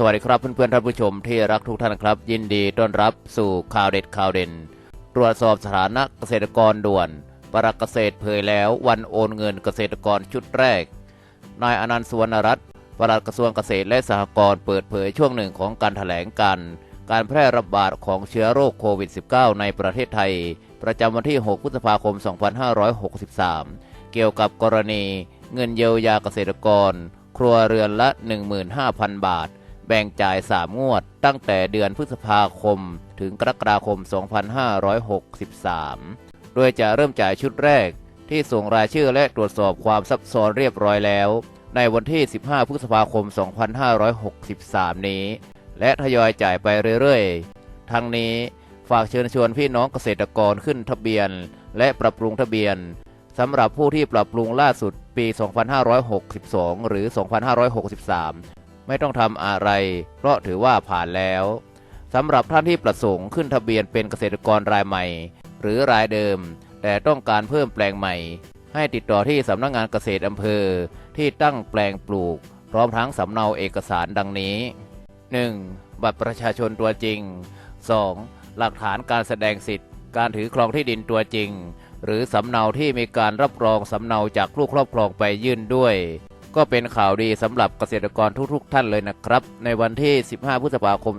สวัสดีครับเพื่อนๆท่านผู้ชมที่รักทุกท่านครับ ยินดีต้อนรับสู่ข่าวเด็ดข่าวเด่น ตรวจสอบสถานะเกษตรกรด่วน ปรักเกษตรเผยแล้ววันโอนเงินเกษตรกรชุดแรก นายอนันต์สุวรรณรัตน์ปลัดกระทรวงเกษตรและสหกรณ์เปิดเผยช่วงหนึ่งของการถแถลงการ การแพร่ระบาดของเชื้อโรคโควิด -19 ในประเทศไทย ประจำวันที่ 6 พฤษภาคม 2563 เกี่ยวกับกรณีเงินเยียวยาเกษตรกร ครัวเรือนละ 15,000 บาท แบ่งจ่าย 3 งวด ตั้งแต่เดือนพฤษภาคม ถึงกรกฎาคม 2563 โดยจะเริ่มจ่ายชุดแรกที่ส่งรายชื่อและตรวจสอบความซับซ้อนเรียบร้อยแล้ว ในวันที่ 15 พฤษภาคม 2563 นี้ และทยอยจ่ายไปเรื่อยๆ ทั้งนี้ ฝากเชิญชวนพี่น้องเกษตรกรขึ้นทะเบียน และปรับปรุงทะเบียนสำหรับผู้ที่ปรับปรุงล่าสุดปี 2562 หรือ 2563 ไม่ต้องทำอะไร เพราะถือว่าผ่านแล้วสำหรับท่านที่ประสงค์ขึ้นทะเบียนเป็นเกษตรกรรายใหม่ หรือรายเดิม แต่ต้องการเพิ่มแปลงใหม่ ให้ติดต่อที่สำนักงงานเกษตรอำเภอที่ตั้งแปลงปลูก พร้อมทั้งสำเนาเอกสารดังนี้ 1. บัตรประชาชนตัวจริง 2. หลักฐานการแสดงสิทธิ์ การถือครองที่ดินตัวจริง หรือสำเนาที่มีการรับรองสำเนาจากผู้ครอบครองไปยื่นด้วย ก็เป็นข่าวดีสำหรับเกษตรกรทุกๆ ท่านเลยนะครับ ในวันที่ 15 พฤษภาคม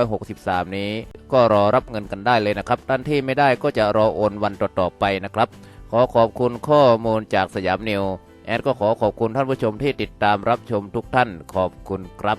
2563 นี้ ก็รอรับเงินกันได้เลยนะครับท่านที่ไม่ได้ก็จะรอโอนวันต่อๆไปนะครับ ขอขอบคุณข้อมูลจากสยามนิวแอดก็ขอขอบคุณท่านผู้ชมที่ติดตามรับชมทุกท่านขอบคุณครับ